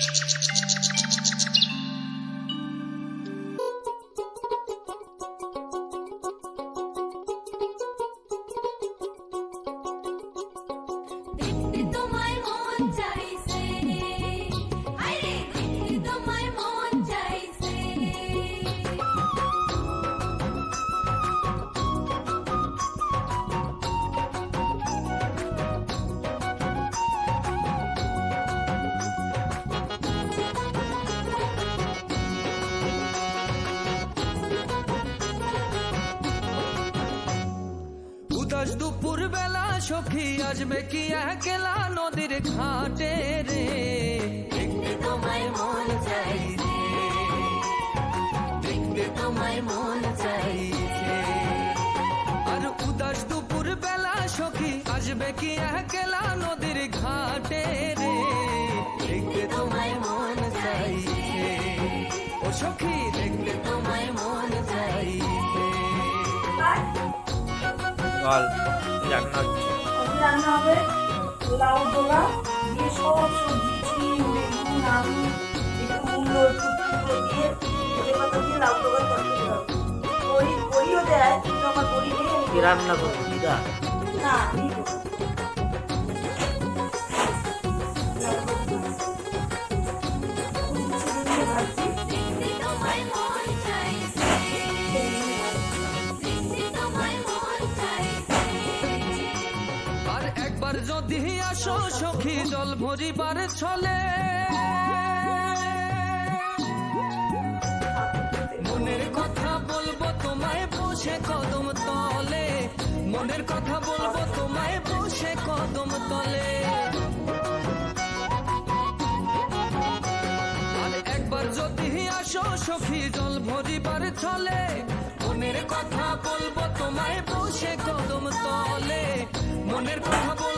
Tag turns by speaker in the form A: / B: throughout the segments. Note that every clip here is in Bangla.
A: Thank you.
B: উদাস দুপুর বেলা সখী আসবে কি একলা নদীর ঘাটে রে? বল
C: রান্না হচ্ছে
D: রান্না হবে লাউ ডোলা দিয়ে সব সবজি ছিম বেগুন আলু একটু মূলো একটু টুকরো দিয়ে ধনে পাতা দিয়ে লাউ ডোলা তরকারি হবে। বড়ি বড়িও দেয় কিন্তু আমার বড়ি নেই
C: কি রান্না করব দিদা?
D: না
B: যদি সখী জল ভরিবার ছলে। মনের কথা বলব তোমায় বসে কদম তলে। মনের কথা বলব তোমায় বসে কদম তলে। একবার যদি আসো সখী জল ভরিবার ছলে। মনের কথা বলব তোমায় বসে কদম তলে। মনের কথা বলব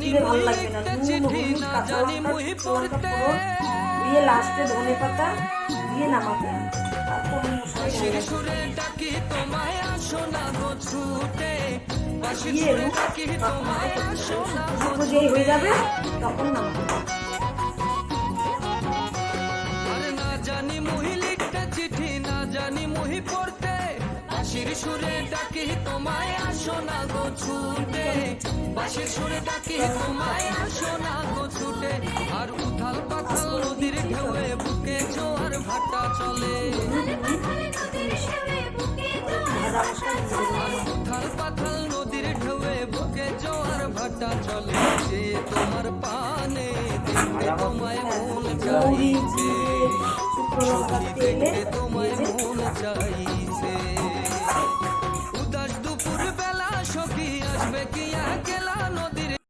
D: দিলে ভালো লাগবে না। নুন হলুদ কাঁচা লঙ্কা দিয়ে লাস্টে ধনে পাতা দিয়ে নামাতে যেই হয়ে যাবে তখন নামাতে
B: জানি মুহি লিখতে চিঠি না জানি মুহি পড়তে। বাঁশির সুরে ডাকি তোমায় আসো না গো ছুটে। বাঁশির সুরে ডাকি, তোমায় আসো না গো ছুটে। আর উথাল পাথাল নদীর ঢেউয়ে বুকে জোয়ার ভাটা চলে। উথাল পাথাল নদীর ঢেউয়ে বুকে জোয়ার ভাটা চলে। যে তোমার পানে দেখতে তোমায় মন চাইছে
D: তেলে
B: দেখতে তোমায়